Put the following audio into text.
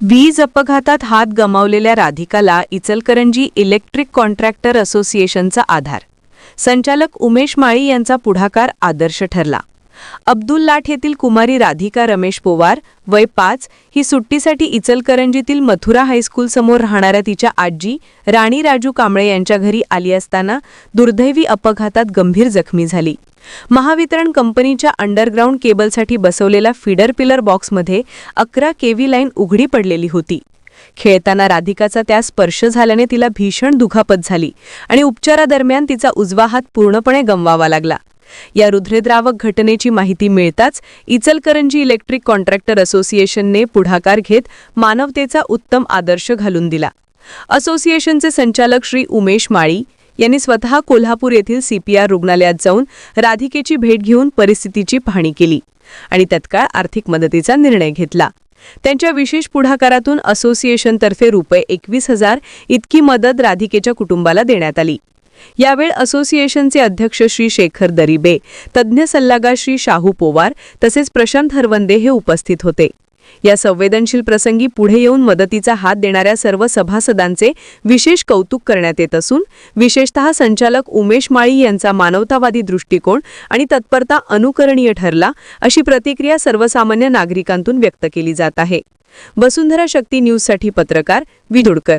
वीज अपघातात हात गमावलेल्या राधिकाला इचलकरंजी इलेक्ट्रिक कॉन्ट्रॅक्टर असोसिएशनचा आधार. संचालक उमेश माळी यांचा पुढाकार आदर्श ठरला. अब्दुल लाठ येथील कुमारी राधिका रमेश पोवार वय पाच ही सुट्टीसाठी इचलकरंजीतील मथुरा हायस्कूल समोर राहणाऱ्या तिच्या आजी राणी राजू कांबळे यांच्या घरी आली असताना दुर्दैवी अपघातात गंभीर जखमी झाली. महावितरण कंपनीच्या अंडरग्राऊंड केबलसाठी बसवलेला फीडर पिलर बॉक्समध्ये अकरा केव्ही लाईन उघडी पडलेली होती. खेळताना राधिकाचा त्या स्पर्श झाल्याने तिला भीषण दुखापत झाली आणि उपचारादरम्यान तिचा उजवा हात पूर्णपणे गमवावा लागला. या रुद्रेद्रावक घटनेची माहिती मिळताच इचलकरंजी इलेक्ट्रिक कॉन्ट्रॅक्टर असोसिएशनने पुढाकार घेत मानवतेचा उत्तम आदर्श घालून दिला. असोसिएशनचे संचालक श्री उमेश माळी यांनी स्वतः कोल्हापूर येथील सीपीआर रुग्णालयात जाऊन राधिकेची भेट घेऊन परिस्थितीची पाहणी केली आणि तत्काळ आर्थिक मदतीचा निर्णय घेतला. त्यांच्या विशेष पुढाकारातून असोसिएशनतर्फे रुपये एकवीस हजार इतकी मदत राधिकेच्या कुटुंबाला देण्यात आली. यावेळी असोसिएशनचे अध्यक्ष श्री शेखर दरिबे तज्ज्ञ सल्लागार श्री शाहू पोवार तसेच प्रशांत हरवंदे हे उपस्थित होते. या संवेदनशील प्रसंगी पुढे येऊन मदतीचा हात देणाऱ्या सर्व सभासदांचे विशेष कौतुक करण्यात येत असून विशेषतः संचालक उमेश माळी यांचा मानवतावादी दृष्टिकोन आणि तत्परता अनुकरणीय ठरला अशी प्रतिक्रिया सर्वसामान्य नागरिकांतून व्यक्त केली जात आहे. वसुंधरा शक्ती न्यूजसाठी पत्रकार विदुडकर